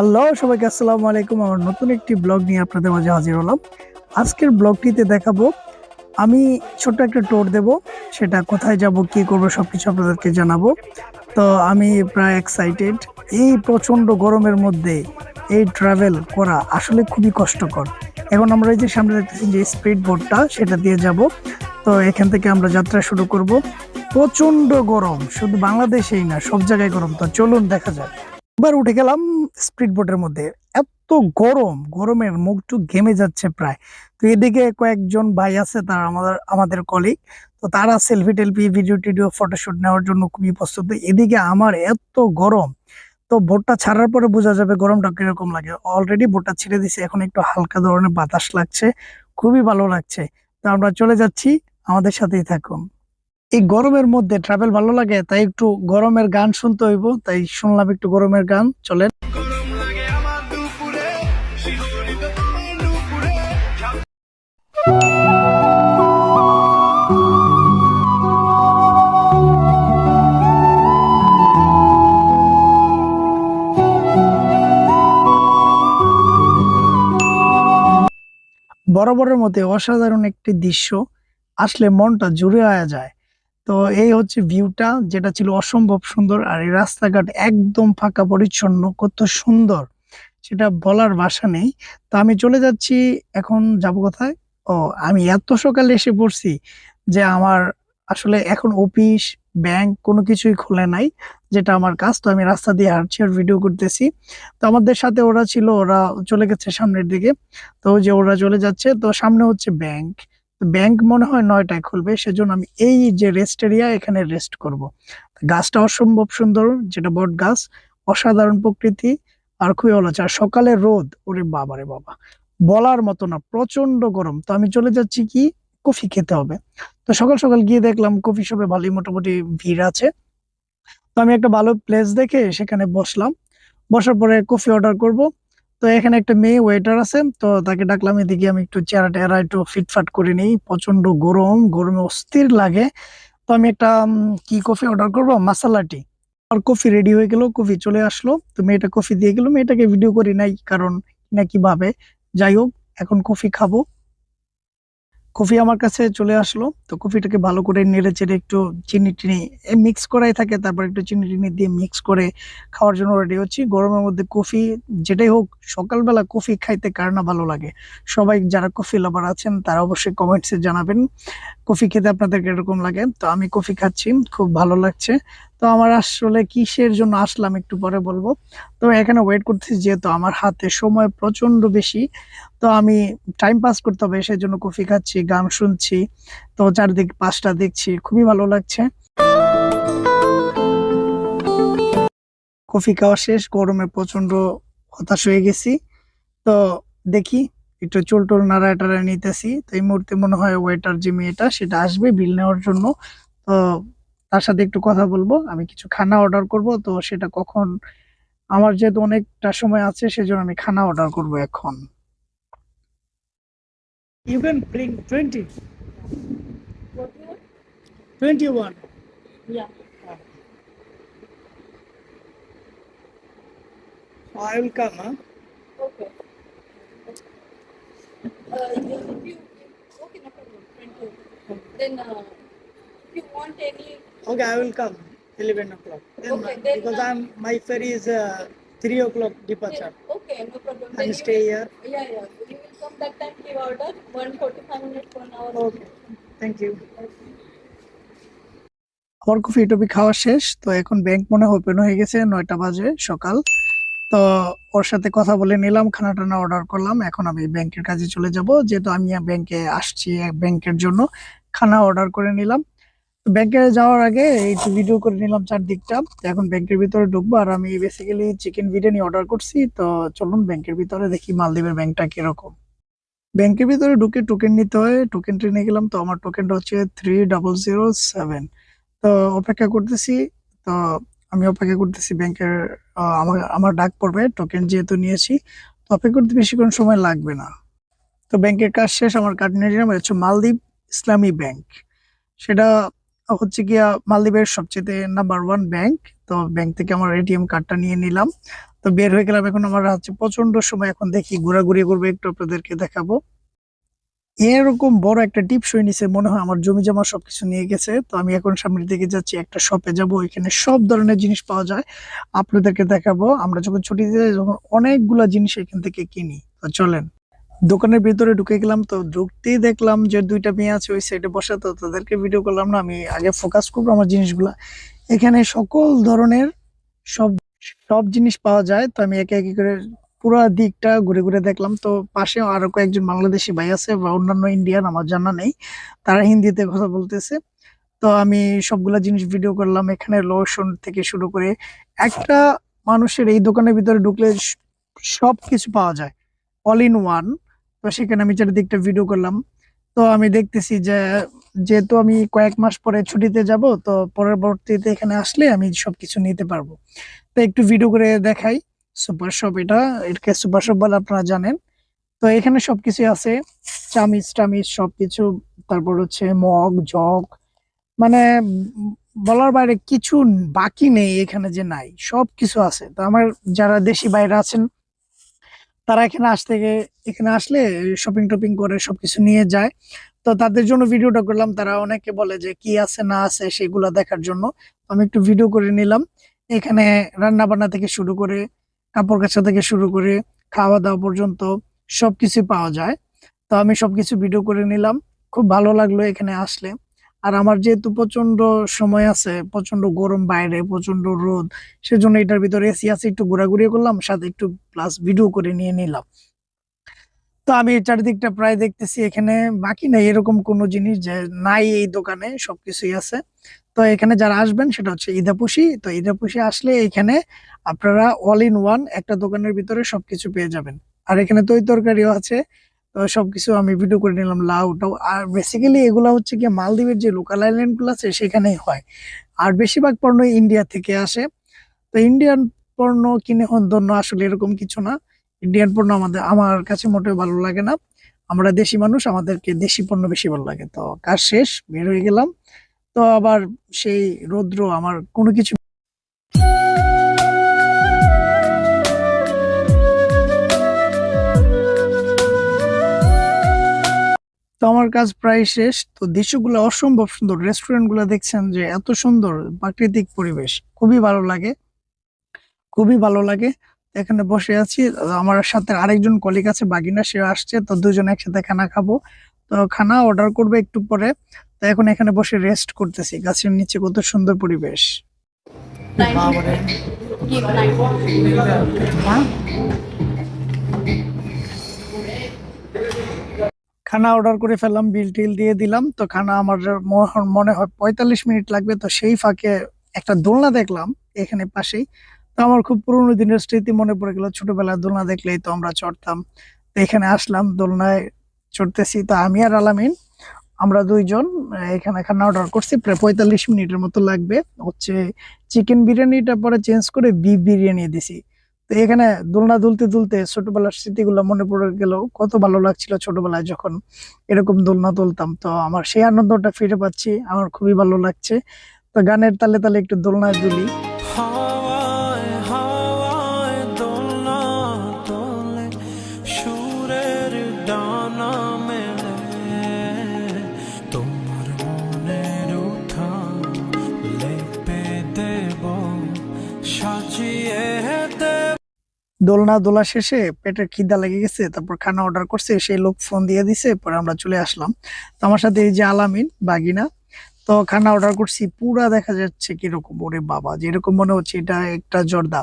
Hello সবাইকে আসসালামু আলাইকুম। আমার নতুন একটি ব্লগ নিয়ে আপনাদের মাঝে হাজির হলাম। আজকের ব্লগটিতে দেখাবো, আমি ছোট্ট একটা টোর দেব। সেটা কোথায় যাব, কি করব, সবকিছু আপনাদেরকে জানাব। তো আমি প্রায় এক্সাইটেড এই প্রচণ্ড গরমের মধ্যে এই ট্রাভেল করা আসলে খুবই কষ্টকর। এখন আমরা এই যে সামনে দেখতেছি যে স্পিড বোটটা সেটা দিয়ে যাব। তো এখান থেকে আমরা যাত্রা শুরু করব। প্রচণ্ড গরম, শুধু বাংলাদেশেই না, সব জায়গায় গরম। তো চলুন দেখা যাক। এবার উঠে গেলাম স্পিড বোটের মধ্যে। এত গরম, গরমের মুখটু ঘেমে যাচ্ছে প্রায়। তো এদিকে কয়েকজন ভাই আছে, তারা আমাদের আমাদের কলিগ তো তারা সেলফি টেলফি ভিডিও টিডিও ফটোশুট নেওয়ার জন্য খুবই প্রস্তুত। এদিকে আমার এত গরম, তো বোটটা ছাড়ার পরে বোঝা যাবে গরমটা কীরকম লাগে। অলরেডি বোটটা ছেড়ে দিছে, এখন একটু হালকা ধরনের বাতাস লাগছে, খুবই ভালো লাগছে। তো আমরা চলে যাচ্ছি, আমাদের সাথেই থাকুন। এই গরমের মধ্যে ট্রাভেল ভালো লাগে, তাই একটু গরমের গান শুনতে হইব, তাই শুনলাম একটু গরমের গান, চলেন। বরাবরের মধ্যে অসাধারণ একটি দৃশ্য, আসলে মনটা জুড়ে আয়া যায়। তো এই হচ্ছে ভিউটা যেটা ছিল অসম্ভব সুন্দর আর এই রাস্তাঘাট একদম ফাঁকা পরিচ্ছন্ন, কত সুন্দর। সেটা বলার ভাষা নেই। তো আমি চলে যাচ্ছি, এখন যাব কোথায়? ও, আমি এত সকালে এসে পড়ছি যে আমার আসলে এখন অফিস, ব্যাংক কোনো কিছুই খোলে নাই, যেটা আমার কাজ। তো আমি রাস্তা দিয়ে হাঁটছি আর ভিডিও করতেছি। তো আমাদের সাথে ওরা ছিল, ওরা চলে গেছে সামনের দিকে। তো যে ওরা চলে যাচ্ছে, তো সামনে হচ্ছে ব্যাংক। ব্যাংক মনে হয় নয়টায় খুলবে, সেজন্য আমি এই যে রেস্ট এরিয়া এখানে রেস্ট করব। গাছটা অসম্ভব সুন্দর, যেটা বট গাছ, অসাধারণ প্রকৃতি, আর খুবই ভালো আর সকালে রোদ, ওরে বাবা রে বাবা। বলার মতো না প্রচণ্ড গরম। তো আমি চলে যাচ্ছি কি, কফি খেতে হবে। তো সকাল সকাল গিয়ে দেখলাম কফি শপে ভালোই মোটামুটি ভিড় আছে। তো আমি একটা ভালো প্লেস দেখে সেখানে বসলাম। বসার পরে কফি অর্ডার করব। তো এখানে একটা মেয়ে ওয়েটার আছে, তো তাকে ডাকলাম, এদিকে আমি একটু চেহারা টেহারা একটু ফিটফাট করে নিই প্রচণ্ড গরম, গরমে অস্থির লাগে। তো আমি একটা কি কফি অর্ডার করব? মাসালা টি আর কফি রেডি হয়ে গেল কফি চলে আসলো। তো মেয়েটা কফি দিয়ে গেল, মেয়েটাকে ভিডিও করি নাই, কারণ নাকি ভাবে। যাই হোক, এখন কফি খাব। কফি আমার কাছে চলে আসলো। তো কফিটাকে ভালো করে নেড়ে চেড়ে একটু চিনি টিনি মিক্স করাই থাকে, তারপর একটু চিনি টিনি দিয়ে মিক্স করে খাওয়ার জন্য রেডি হচ্ছি। গরমের মধ্যে কফি যেটাই হোক, সকালবেলা কফি খাইতে কার না ভালো লাগে। সবাই যারা কফি লাভার আছেন, তারা অবশ্যই কমেন্টসে জানাবেন। কফি খেতে আপনাদের কীরকম লাগে। তো আমি কফি খাচ্ছি, খুব ভালো লাগছে। তো আমার আসলে কিসের জন্য আসলাম একটু পরে বলব। তো এখানে ওয়েট করতেছি যেহেতু আমার হাতে সময় প্রচণ্ড বেশি, তো আমি টাইম পাস করতে হবে সেই জন্য কফি খাচ্ছি, গান শুনছি, তো চারদিক পাশটা দেখছি, খুবই ভালো লাগছে। কফি খাওয়া শেষ, গরমে প্রচণ্ড হতাশ হয়ে গেছি। তো দেখি, একটু চুল টুল নাড়ায় টাড়ায় নিতেছি। তো এই মুহূর্তে মনে হয় ওয়েটার যে মেয়েটা, সেটা আসবে বিল নেওয়ার জন্য। তো তার সাথে একটু কথা বলব। আমি কিছু খানা অর্ডার করব তো সেটা কখন? আমার যেহেতু অনেকটা সময় আছে সেজন্য আমি খানা অর্ডার করব এখন। You can Then, uh, you want any, Okay, I will come. 11 o'clock. Then, Okay, then, because uh, I'm my ferry is uh, 3 o'clock departure. okay, no problem. I Then stay will- here. Yeah, yeah. You will come that time. Give order. One forty-five minutes, one hour. Okay. Thank you. আমার coffee টফি খাওয়া শেষ তো এখন bank মনে হয় open হয়ে গেছে নয়টা বাজে সকাল তো ওর সাথে কথা বলে নিলাম খানা টানা অর্ডার করলাম এখন আমি ব্যাংকের কাজে চলে যাব যেহেতু আমি ব্যাংকে আসছি ব্যাংকের জন্য খানা অর্ডার করে নিলাম ব্যাংকে যাওয়ার আগে একটু ভিডিও করে নিলাম চারদিকটা। এখন ব্যাংকের ভিতরে ঢুকবো আর আমি বেসিক্যালি চিকেন বিরিয়ানি অর্ডার করছি। তো চলুন ব্যাংকের ভিতরে দেখি মালদ্বীপের ব্যাংকটা কীরকম। ব্যাংকের ভিতরে ঢুকে টোকেন নিতে হয়। টোকেন ট্রেনে গেলাম। তো আমার টোকেনটা হচ্ছে থ্রি ডাবল জিরো সেভেন তো অপেক্ষা করতেছি। তো আমি অপেক্ষা করতেছি ব্যাংকের আমার আমার ডাক পড়বে। টোকেন যেহেতু নিয়েছি। তো অপেক্ষা করতে বেশিক্ষণ সময় লাগবে না। তো ব্যাংকের কাজ শেষ। আমার কার্ড নিয়ে নিলাম। হচ্ছে মালদ্বীপ ইসলামী ব্যাংক সেটা হচ্ছে গিয়া মালদ্বীপের সবচেয়ে নাম্বার ওয়ান ব্যাংক তো ব্যাংক থেকে আমার এটিএম কার্ডটা নিয়ে নিলাম। তো বের হয়ে গেলাম এখন আমার হচ্ছে প্রচণ্ড সময় এখন দেখি, ঘোরাঘুরি করব একটু আপনাদেরকে দেখাবো। এরকম বড় একটা টিপসই নিচে মনে হয় আমার জমি জমা সবকিছু নিয়ে গেছে। তো আমি এখন সামনের দিকে যাচ্ছি, একটা শপে যাব এখানে সব ধরনের জিনিস পাওয়া যায়। আপনাদেরকে দেখাবো, আমরা যখন ছুটিতে যাই যখন অনেকগুলা জিনিস এখান থেকে কিনি। তো চলেন। দোকানের ভিতরে ঢুকে গেলাম তো ঢুকতেই দেখলাম যে দুইটা মেয়ে আছে ওই সাইডে বসে, তো তাদেরকে ভিডিও করলাম না, আমি আগে ফোকাস করব আমার জিনিসগুলা। এখানে সকল ধরনের সব সব জিনিস পাওয়া যায়, তো আমি একে একে করে পুরো দিকটা ঘুরে ঘুরে দেখলাম। তো পাশে আরও কয়েকজন বাংলাদেশি ভাই আছে বা অন্যান্য ইন্ডিয়ান আমার জানা নেই, তারা হিন্দিতে কথা বলতেছে। তো আমি সবগুলা জিনিস ভিডিও করলাম, এখানে লোশন থেকে শুরু করে একটা মানুষের এই দোকানের ভিতরে ঢুকলে সব কিছু পাওয়া যায় অল ইন ওয়ান তো সেখানে আমি চারিদিকটা ভিডিও করলাম। তো আমি দেখতেছি যে, যেহেতু আমি কয়েক মাস পরে ছুটিতে যাব, তো পরবর্তীতে এখানে আসলে আমি সবকিছু নিতে পারব। তো একটু ভিডিও করে দেখাই। সুপার শপ এটা, এটাকে সুপার শপ বলে আপনারা জানেন। তো এখানে সবকিছু আছে। চামিচ টামিচ সবকিছু, তারপর হচ্ছে মগ, জগ মানে বলার বাইরে কিছু বাকি নেই এখানে যে নাই সব কিছু আছে। তো আমার যারা দেশি বাইরে আছেন তারা এখানে আসতে এখানে আসলে শপিং টপিং করে সবকিছু নিয়ে যায়। তো তাদের জন্য ভিডিওটা করলাম। তারা অনেকে বলে যে, কি আছে না আছে সেগুলো দেখার জন্য। আমি একটু ভিডিও করে নিলাম। এখানে রান্না বান্না থেকে শুরু করে, কাপড় কাচা থেকে শুরু করে খাওয়া দাওয়া পর্যন্ত সবকিছু পাওয়া যায়। তো আমি সবকিছু ভিডিও করে নিলাম। খুব ভালো লাগল এখানে আসলে। আর আমার যেহেতু প্রচণ্ড সময় আছে প্রচণ্ড গরম বাইরে প্রচণ্ড রোদ, সেজন্য এটার ভিতরে এসি আছে, একটু ঘোরাঘুরি করলাম, সাথে একটু প্লাস ভিডিও করে নিয়ে নিলাম। তো আমি চারিদিকটা প্রায় দেখতেছি, এখানে বাকি নাই এরকম কোনো জিনিস যে নাই এই দোকানে, সবকিছুই আছে। তো এখানে যারা আসবেন, সেটা হচ্ছে ইদাপুষি তো ইদাপুষি আসলে এখানে আপনারা অল ইন ওয়ান একটা দোকানের ভিতরে সবকিছু পেয়ে যাবেন। আর এখানে তৈ তরকারিও আছে তো সবকিছু আমি ভিডিও করে নিলাম, লাউ টাউ। আর বেসিক্যালি এগুলা হচ্ছে কি মালদ্বীপের যে লোকাল আইল্যান্ডগুলো আছে, সেখানেই হয়। আর বেশিরভাগ পণ্য ইন্ডিয়া থেকে আসে। তো ইন্ডিয়ান পণ্য কিনে হন ধন্য আসলে এরকম কিছু না। ইন্ডিয়ান পণ্য আমাদের, আমার কাছে মোটেও ভালো লাগে না। আমরা দেশি মানুষ, আমাদেরকে দেশি পণ্য বেশি ভালো লাগে। তো কাজ শেষ, বের হয়ে গেলাম। তো আবার সেই রৌদ্র, আমার কোনো কিছু তো আমার কাজ প্রায় শেষ। তো দৃশ্যগুলো অসম্ভব সুন্দর। রেস্টুরেন্টগুলো দেখছেন যে এত সুন্দর প্রাকৃতিক পরিবেশ। খুবই ভালো লাগে। খুবই ভালো লাগে। এখানে বসে আছি। আমার সাথে আরেকজন কলিগ আছে, বাগিনা। সে আসছে। তো দুজন একসাথে খানা খাব। তো খানা অর্ডার করবে একটু পরে। তো এখন এখানে বসে রেস্ট করতেছি। গাছের নিচে কত সুন্দর পরিবেশ Give nine. খানা অর্ডার করে ফেললাম বিল টিল দিয়ে দিলাম। তো খানা আমার মনে হয় পঁয়তাল্লিশ মিনিট লাগবে। তো সেই ফাঁকে একটা দোলনা দেখলাম এখানে পাশেই। তো আমার খুব পুরোনো দিনের স্মৃতি মনে পড়ে গেল। ছোটবেলায় দোলনা দেখলেই তো আমরা চড়তাম। তো এখানে আসলাম, দোলনায় চড়তেছি। তো আমি আর আলামিন, আমরা দুইজন, এখানে খানা অর্ডার করছি। প্রায় পঁয়তাল্লিশ মিনিটের মতো লাগবে। হচ্ছে চিকেন বিরিয়ানিটা পরে চেঞ্জ করে বিফ বিরিয়ানি দিছি। তো এখানে দোলনা দুলতে দুলতে ছোটবেলার স্মৃতিগুলো মনে পড়ে গেল কত ভালো লাগছিল ছোটবেলায় যখন এরকম দোলনা তুলতাম। তো আমার সেই আনন্দটা ফিরে পাচ্ছি, আমার খুবই ভালো লাগছে। তো গানের তালে তালে একটু দোলনা দুলি। দোলনা দোলা শেষে পেটের খিদা লেগে গেছে, তারপর খানা অর্ডার করছে, সেই লোক ফোন দিয়ে দিছে, পরে আমরা চলে আসলাম। তো আমার সাথে এই যে আলামিন, বাগিনা, তো খানা অর্ডার করছি, পুরা দেখা যাচ্ছে কীরকম, ওরে বাবা, যেরকম মনে হচ্ছে এটা একটা জর্দা।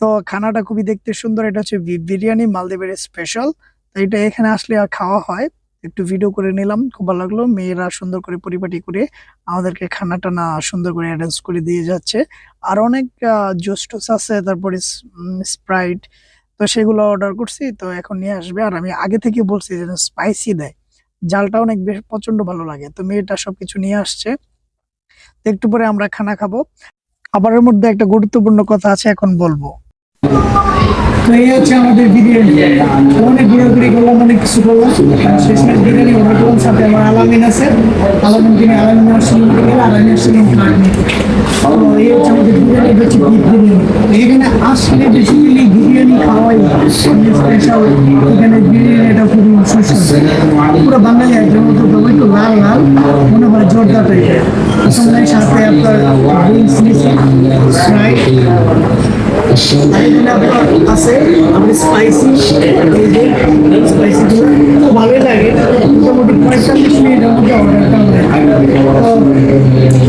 তো খানাটা খুবই দেখতে সুন্দর, এটা হচ্ছে বিরিয়ানি মালদ্বীপের স্পেশাল তো এটা এখানে আসলে আর খাওয়া হয়। একটু ভিডিও করে নিলাম, খুব ভালো লাগল। মেয়েরা সুন্দর করে পরিপাটি করে আমাদেরকে খানা টানা সুন্দর করে অ্যারেঞ্জ করে দিয়ে যাচ্ছে। আর অনেক জুস টুস আছে, তারপরে স্প্রাইট তো সেগুলো অর্ডার করছি, তো এখন নিয়ে আসবে। আর আমি আগে থেকে বলছি যে স্পাইসি দেয়। জালটা অনেক বেশ প্রচণ্ড ভালো লাগে, তো মেয়েটা সবকিছু নিয়ে আসছে। তো একটু পরে আমরা খানা খাব। খাবারের মধ্যে একটা গুরুত্বপূর্ণ কথা আছে, এখন বলব। তো এই হচ্ছে আমাদের বিরিয়ানি। অনেক ঘোরাঘুরি করলাম, অনেক কিছু করলাম। শেষমেশ বিরিয়ানি অর্ডার করলাম, সাথে আমার আলামিন আছে। আলামিন কিনে আলামিন আসছিলাম গেলে আলামিন তো এই হচ্ছে আমাদের বিরিয়ানি হচ্ছে বিরিয়ানি। এখানে আসলে বেসিক্যালি বিরিয়ানি খাওয়াই স্পেশাল এখানে বিরিয়ানিটা খুবই সুস্বাদু। পুরো বাঙালি একজন মতো তবে একটু লাল লাল। মনে হয় সাথে আপনার আছে আমাদের স্পাইসি এই যে স্পাইসি গুলো ভালোই লাগে। মোটামুটি পঁয়তাল্লিশ মধ্যে অর্ডারটা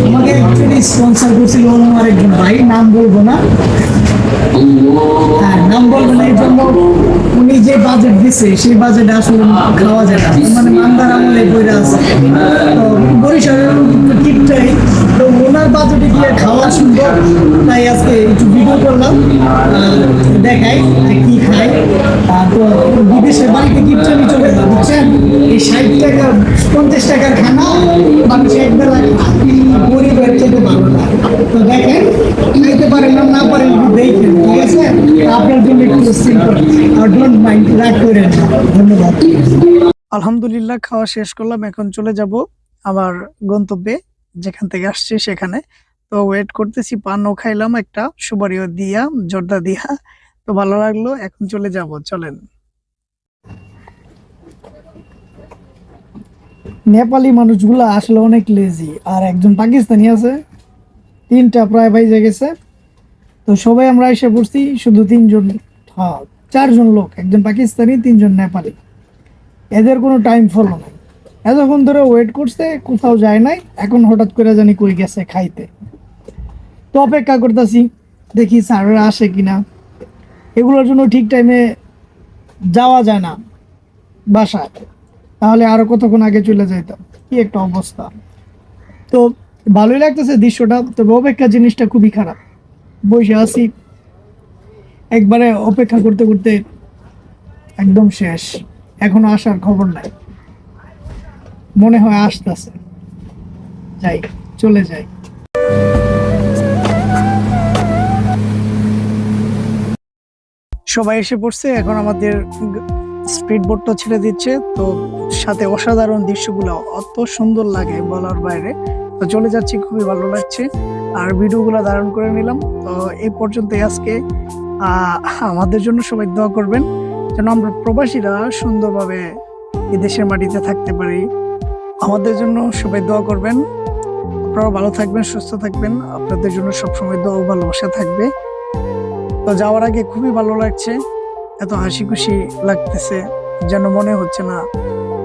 আমাকে অ্যাকচুয়ালি স্পন্সর করছিল অন্য আরেকজন। ভাই, নাম বলব না। হ্যাঁ নাম বলব না, এই জন্য উনি যে বাজেট দিছে, সেই বাজেটে আসলে খাওয়া যায় না। মানে মান্দার আমলে বইরা আছে। তো বরিশালের ঠিকটাই তো ওনার বাজেটে গিয়ে খাওয়া সুন্দর তাই আজকে একটু ভিডিও করলাম। দেখাই কি খাই আহ, তো বিদেশের বাড়িতে আমি চলে বুঝছেন? এই ষাট টাকা পঞ্চাশ টাকার খানা মানুষ একবেলা থেকে ভালো না। তো দেখেন খাইতে পারেন না না পারেন দেখেন ঠিক আছে? আপনার জন্য একটু সিম্পল আর ডোন্ট মাইন্ড রাগ করেন ধন্যবাদ। আলহামদুলিল্লাহ খাওয়া শেষ করলাম। এখন চলে যাব আমার গন্তব্যে। যেখান থেকে আসছি সেখানে। তো ওয়েট করতেছি পানও খাইলাম একটা সুপারিও দিয়া, জর্দা দিয়া। তো ভালো লাগল, এখন চলে যাব, চলেন। নেপালি মানুষগুলো আসলে অনেক লেজি আর একজন পাকিস্তানি আছে, তিনটা প্রায় বাইজে গেছে। তো সবাই আমরা এসে পড়ছি, শুধু তিনজন হ্যাঁ চারজন লোক, একজন পাকিস্তানি, তিনজন নেপালি। এদের কোনো টাইম ফলো নাই। এতক্ষণ ধরে ওয়েট করছে, কোথাও যায় নাই, এখন হঠাৎ করে জানি কই গেছে খাইতে। তো অপেক্ষা করতেছি, দেখি স্যাররা আসে কিনা। এগুলোর জন্য ঠিক টাইমে যাওয়া যায় না বাসায়। তাহলে আরও কতক্ষণ আগে চলে যাইতাম? কি একটা অবস্থা। তো ভালোই লাগতেছে দৃশ্যটা, তবে অপেক্ষা জিনিসটা খুবই খারাপ। বসে আছি। একবারে অপেক্ষা করতে করতে একদম শেষ। এখনও আসার খবর নাই। মনে হয় আসতেছে। যাই, চলে যাই। সবাই এসে পড়ছে, এখন আমাদের স্পিড বোটটা ছেড়ে দিচ্ছে, তো সাথে অসাধারণ দৃশ্যগুলো অত সুন্দর লাগে বলার বাইরে। তো চলে যাচ্ছি, খুবই ভালো লাগছে। আর ভিডিওগুলো ধারণ করে নিলাম। তো এই পর্যন্তই আজকে। আমাদের জন্য সবাই দোয়া করবেন, যেন আমরা প্রবাসীরা সুন্দরভাবে এই দেশের মাটিতে থাকতে পারি। আমাদের জন্য সবাই দোয়া করবেন। আপনারা ভালো থাকবেন, সুস্থ থাকবেন। আপনাদের জন্য সবসময় দোয়া ভালোবাসা থাকবে। তো যাওয়ার আগে খুবই ভালো লাগছে। এত হাসি খুশি লাগতেছে, যেন মনে হচ্ছে না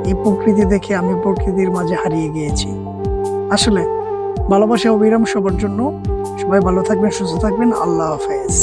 এই প্রকৃতি দেখে আমি প্রকৃতির মাঝে হারিয়ে গিয়েছি। আসলে ভালোবাসা অবিরাম সবার জন্য। সবাই ভালো থাকবেন, সুস্থ থাকবেন। আল্লাহ হাফেজ।